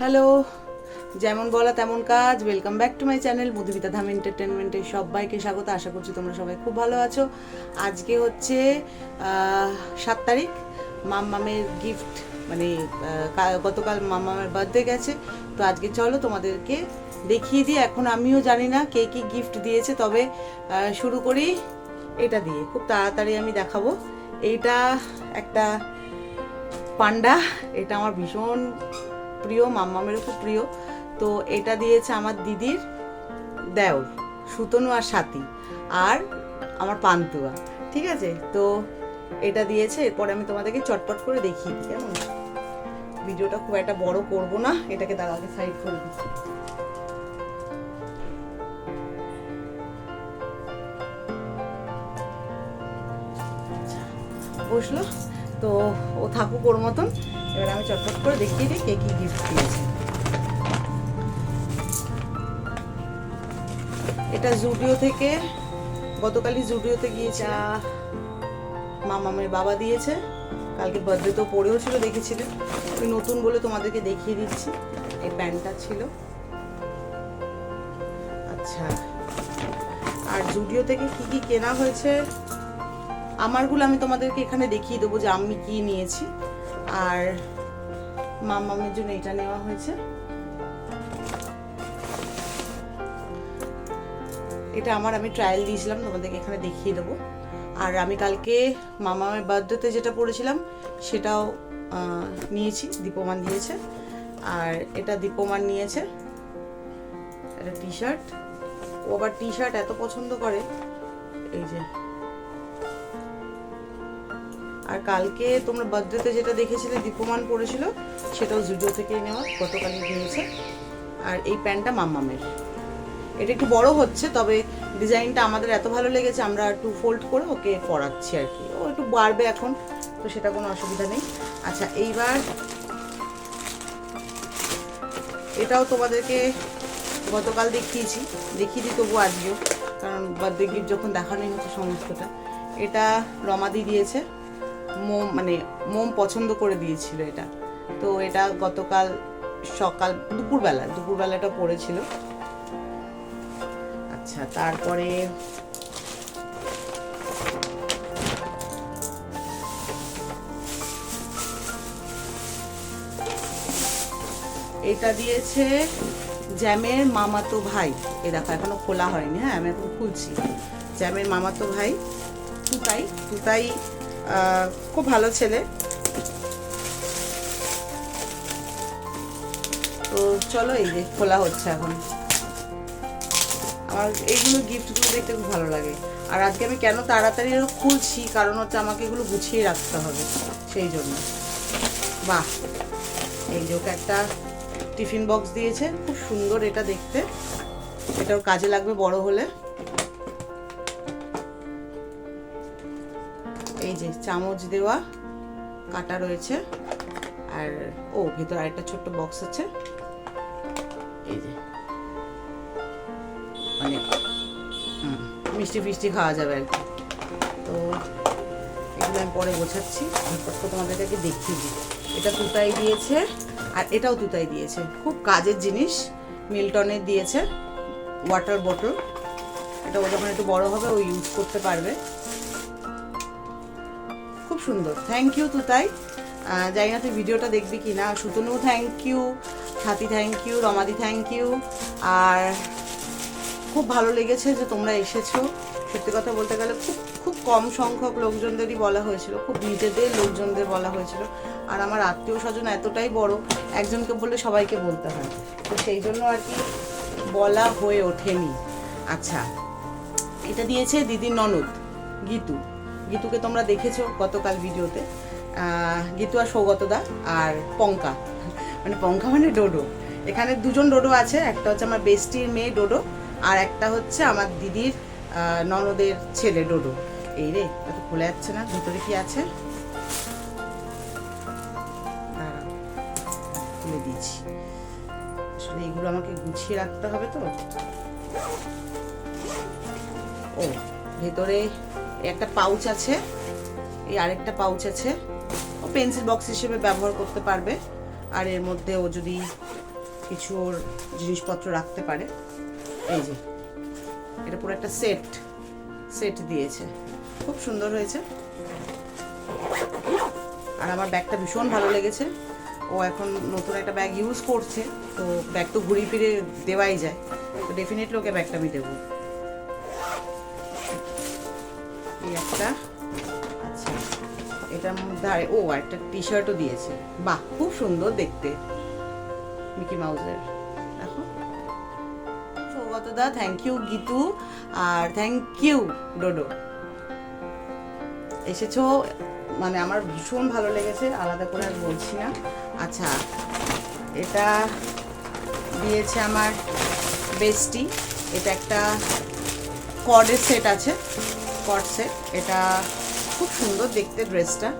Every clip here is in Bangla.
হ্যালো, যেমন বলা তেমন কাজ। Welcome back to my channel Madhumita Dham এন্টারটেনমেন্টে সবাইকে স্বাগত। আশা করছি তোমরা সবাই খুব ভালো আছো। আজকে হচ্ছে সাত তারিখ। মাম্মামের গিফট মানে গতকাল মাম্মামের বার্থডে গেছে। তো আজকে চলো তোমাদেরকে দেখিয়ে দিই। এখন আমিও জানি না কে কি গিফট দিয়েছে, তবে শুরু করি এটা দিয়ে। খুব তাড়াতাড়ি আমি দেখাবো। এইটা একটা পান্ডা। এটা আমার ভীষণ প্রিয় মাম্মামেরও খুব প্রিয়। তো এটা দিয়েছে আমার দিদির দেওর সুতনু আর সাথী আর আমার পান্তুয়া ঠিক আছে? তো এটা দিয়েছে এরপরে আমি তোমাদেরকে চটপট করে দেখিয়ে দিই কেমন? ভিডিওটা খুব একটা বড় করব না এটাকে তার আগে সাইড করে দিই আচ্ছা, বসল? তো ও থাকুক ওর মতন। এবার আমি চটপট করে দেখিয়ে দিই কে কি গিফট দিয়েছে। এটা জুডিও থেকে গতকালই জুডিওতে গিয়েছে। আহ, মামামের বাবা দিয়েছে। কালকে বার্থডে তো পড়েও ছিল দেখেছিলে ওই নতুন বলে তোমাদেরকে দেখিয়ে দিচ্ছি। এই প্যান্টটা ছিল। আচ্ছা। আর জুডিও থেকে কি কি কেনা হয়েছে? আমারগুলো আমি তোমাদেরকে এখানে দেখিয়ে দেবো যে আমি কি নিয়েছি। আর মামামের জন্য এটা নেওয়া হয়েছে। এটা আমার, আমি ট্রায়াল দিয়েছিলাম, তোমাদেরকে এখানে দেখিয়ে দেবো। আর আমি কালকে মামামের বার্থডেতে যেটা পড়েছিলাম, সেটাও নিয়েছি, দীপমান দিয়েছে। আর এটা দীপমান নিয়েছে। একটা টি শার্ট ও আবার টি শার্ট এত পছন্দ করে। এই যে। কালকে তোমরা বার্থডেতে যেটা দেখেছিলে দীপমান পড়েছিল, সেটাও জুডিও থেকেই নেওয়া, গতকালই নিয়েছে আর এই প্যান্টটা মাম্মামের। এটা একটু বড় হচ্ছে, তবে ডিজাইনটা আমাদের এত ভালো লেগেছে, আমরা একটু ফোল্ড করে ওকে পরাচ্ছি আর কি। ও একটু বাড়বে এখন, তো সেটা কোনো অসুবিধা নেই। আচ্ছা এইবার এটাও তোমাদেরকে গতকাল দেখিয়েছি। দেখিয়ে দিই তবু আজকেও, কারণ বার্থডে গিফট যখন দেখানোই হচ্ছে সমস্তটা। এটা রমাদি দিয়েছে। মোম মানে মোম পছন্দ করে দিয়েছিল এটা। তো এটা গতকাল সকাল, দুপুরবেলা, দুপুরবেলাটা পড়েছিল। আচ্ছা তারপরে এটা দিয়েছে জ্যামের মামাতো ভাই। এ দেখো, এখনও খোলা হয়নি হ্যাঁ আমি এখন খুলছি। জ্যামের মামাতো ভাই, তুতাই তুতাই খুব ভালো ছেলে। তো চলো এই যে, খোলা হচ্ছে এখন। আমার এইগুলো গিফটগুলো দেখতে খুব ভালো লাগে। আর আজকে আমি কেন তাড়াতাড়ি খুলছি, কারণ হচ্ছে আমাকে এগুলো গুছিয়ে রাখতে হবে, সেই জন্য। বাহ! এই যে ওকে একটা টিফিন বক্স দিয়েছে, খুব সুন্দর এটা দেখতে। এটাও কাজে লাগবে বড় হলে। যে চামচ দেওয়া কাটা রয়েছে। আর ও, ভিতরে আরেকটা ছোট্ট বক্স আছে। এই যে। মানে মিষ্টি ফিষ্টি খাওয়া যাবে আর কি। তো এগুলো আমি পরে গোছাচ্ছি। করে তোমাদেরকে দেখিয়ে দিই। এটা তুতাই দিয়েছে, আর এটাও তুতাই দিয়েছে। খুব কাজের জিনিস। মিল্টনের দিয়েছে। ওয়াটার বোতল এটা ও যখন একটু বড় হবে, ও ইউজ করতে পারবে। সুন্দর। থ্যাংক ইউ তুতাই জানি না তুই ভিডিওটা দেখবি কি না। সুতনু থ্যাংক ইউ ছাতি থ্যাংক ইউ রমাদি থ্যাংক ইউ আর খুব ভালো লেগেছে যে তোমরা এসেছ। সত্যি কথা বলতে গেলে খুব খুব কম সংখ্যক লোকজনদেরই বলা হয়েছিল। খুব নিজেদের লোকজনদের বলা হয়েছিল। আর আমার আত্মীয় স্বজন এতটাই বড়, একজনকে বললে সবাইকে বলতে হয়। তো সেই জন্য আর কি বলা হয়ে ওঠেনি। আচ্ছা এটা দিয়েছে দিদির ননদ, গীতু। গীতুকে তোমরা দেখেছ গতকাল ভিডিওতে। গীতু আর সৌগতদা আর পঙ্কা। মানে পঙ্কা মানে ডোডো। এখানে দুজন ডোডো আছে, একটা হচ্ছে আমার বেস্টির মেয়ে ডোডো আর একটা হচ্ছে আমার দিদির ননদের ছেলে ডোডো। এই রে, এত খুলে যাচ্ছে না, ভিতরে কি আছে? খুলে দিয়েছি আসলে এগুলো আমাকে গুছিয়ে রাখতে হবে তো? ও, ভেতরে একটা পাউচ আছে। এই আরেকটা পাউচ আছে। ও পেন্সিল বক্স হিসেবে ব্যবহার করতে পারবে। আর এর মধ্যে ও যদি কিছু ওর জিনিসপত্র রাখতে পারে, এই যে, এটা পুরো একটা সেট সেট দিয়েছে। খুব সুন্দর হয়েছে। আর আমার ব্যাগটা ভীষণ ভালো লেগেছে। ও এখন নতুন একটা ব্যাগ ইউজ করছে। তো ব্যাগ তো ঘুরিয়ে ফিরে দেওয়াই যায়। তো ডেফিনেটলি ওকে ব্যাগটা আমি দেবো। একটা। আচ্ছা এটার মধ্যে আর ও, একটা টি শার্টও দিয়েছে। বাহ, খুব সুন্দর দেখতে। মিকি মাউসের দেখো। সৌগত দা থ্যাংক ইউ গীতু, আর থ্যাংক ইউ ডোডো। এসেছ মানে আমার ভীষণ ভালো লেগেছে, আলাদা করে আর বলছি না। আচ্ছা এটা দিয়েছে আমার বেস্টি এটা একটা কর্ডের সেট আছে। কর্ড সেট এটা খুব সুন্দর দেখতে ড্রেসটা।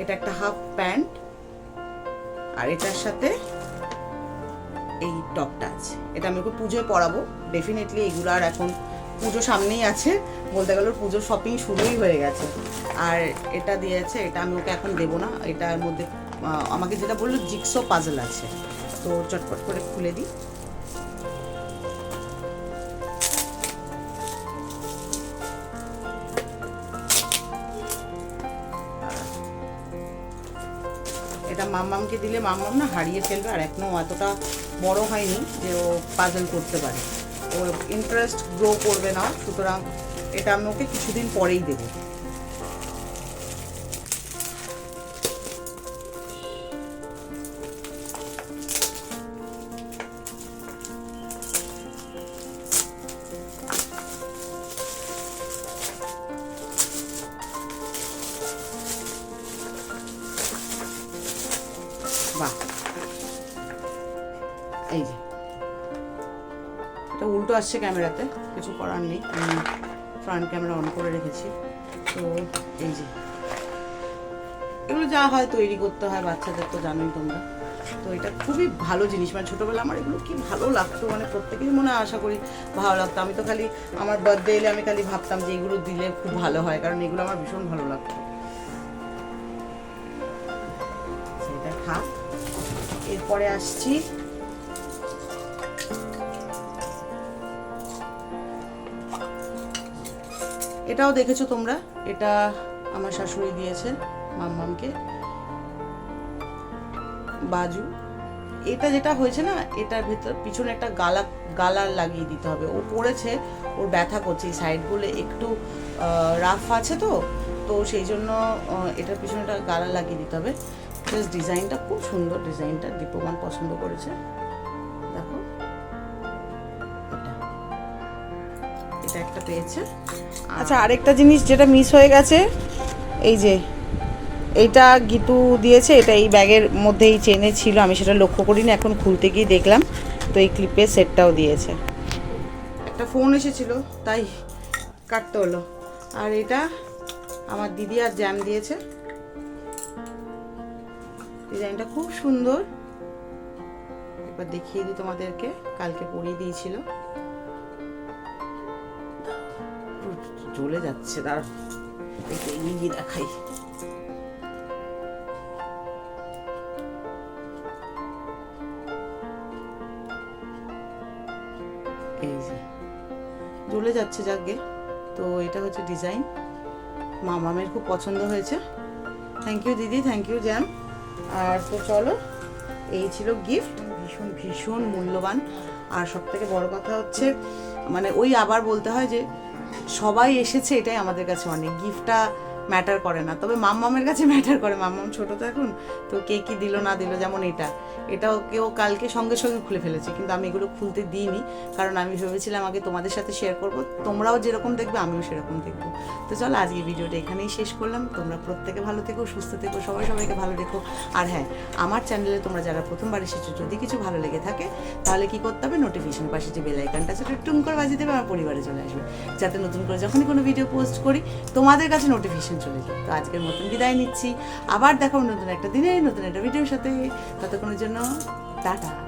এটা একটা হাফ প্যান্ট। আর এটার সাথে এই টপটা আছে। এটা আমি ওকে পুজোয় পরাবো। ডেফিনেটলি এগুলো আর এখন পুজো সামনেই আছে। বলতে গেলে পুজোর শপিং শুরুই হয়ে গেছে। আর এটা দিয়েছে, এটা আমি ওকে এখন দেবো না। এটার মধ্যে আমাকে যেটা বলল জিক্সো পাজল আছে। তো চটপট করে খুলে দিই। মাম্মামকে দিলে মাম্মাম না হারিয়ে ফেলবে আর এখনও অতটা বড় হয়নি যে ও পাজল করতে পারে। ও ইন্টারেস্ট গ্রো করবে না, সুতরাং এটা আমি ওকে কিছুদিন পরেই দেবো। বাহ। এই যে। এটা উল্টো আসছে ক্যামেরাতে, কিছু করার নেই। আমি ফ্রন্ট ক্যামেরা অন করে রেখেছি। তো এই যে। এগুলো যা হয় তৈরি করতে হয়, বাচ্চাদের তো জানোই তোমরা। তো এটা খুবই ভালো জিনিস। মানে ছোটোবেলা আমার এগুলো কি ভালো লাগতো মানে প্রত্যেকেরই মনে আশা করি ভালো লাগতো। আমি তো খালি আমার বার্থডে এলে আমি খালি ভাবতাম যে এগুলো দিলে খুব ভালো হয়, কারণ এগুলো আমার ভীষণ ভালো লাগতো। এরপরে আসছি। এটাও দেখেছ তোমরা? এটা আমার শাশুড়ি দিয়েছে মাম্মামকে। বাজু। এটা যেটা হয়েছে না, এটার ভিতর পিছনে একটা গালা গালার লাগিয়ে দিতে হবে। ও পড়েছে, ওর ব্যথা করছে, এই সাইডগুলো একটু রাফ আছে তো তো সেই জন্য এটার পিছনে একটা গালা লাগিয়ে দিতে হবে। প্লাস ডিজাইনটা খুব সুন্দর ডিজাইনটা দীপমান পছন্দ করেছে। দেখো। এটা। এটা একটা পেয়েছে। আচ্ছা আরেকটা জিনিস যেটা মিস হয়ে গেছে এই যে এইটা গিতু দিয়েছে এটা এই ব্যাগের মধ্যেই চেনে ছিল আমি সেটা লক্ষ্য করিনি এখন খুলতে গিয়ে দেখলাম তো এই ক্লিপের সেটটাও দিয়েছে। একটা ফোন এসেছিল তাই কাটতে হলো। আর এটা আমার দিদি আর জ্যাম দিয়েছে। ডিজাইনটা খুব সুন্দর। একবার দেখিয়ে দিই তোমাদেরকে, কালকে পরিয়ে দিয়েছিল। চলে যাচ্ছে তার দেখাই। এই যে যাচ্ছে যাকে। তো এটা হচ্ছে ডিজাইন। মামামের খুব পছন্দ হয়েছে। থ্যাংক ইউ দিদি। থ্যাংক ইউ জ্যাম আর তো চলো, এই ছিল গিফট ভীষণ ভীষণ মূল্যবান। আর সব থেকে বড় কথা হচ্ছে মানে ওই আবার বলতে হয় যে সবাই এসেছে, এটাই আমাদের কাছে অনেক। গিফটটা ম্যাটার করে না। তবে মাম্মামের কাছে ম্যাটার করে। মাম্মাম ছোট তো এখন, তো কে কি দিল না দিল যেমন এটা। এটাও কেউ কালকে সঙ্গে সঙ্গে খুলে ফেলেছে, কিন্তু আমি এগুলো খুলতে দিইনি, কারণ আমি ভেবেছিলাম আগে তোমাদের সাথে শেয়ার করব। তোমরাও যেরকম দেখবে, আমিও সেরকম দেখব। তো চলো আজকে ভিডিওটা এখানেই শেষ করলাম। তোমরা প্রত্যেকে ভালো থেকো, সুস্থ থেকো, সবাই সবাইকে ভালো রেখো। আর হ্যাঁ আমার চ্যানেলে তোমরা যারা প্রথমবার এসেছ, যদি কিছু ভালো লেগে থাকে, তাহলে কি করতে হবে? নোটিফিকেশন পাশে যে বেল আইকনটা সেটা টুম করে বাজিয়ে দেবে, আমার পরিবারে চলে আসবে। যাতে নতুন করে যখনই কোনো ভিডিও পোস্ট করি, তোমাদের কাছে নোটিফিকেশন চলে যায় তো আজকের মতন বিদায় নিচ্ছি। আবার দেখাবো নতুন একটা দিনে, নতুন একটা ভিডিওর সাথে। ততক্ষণের জন্য, টাটা।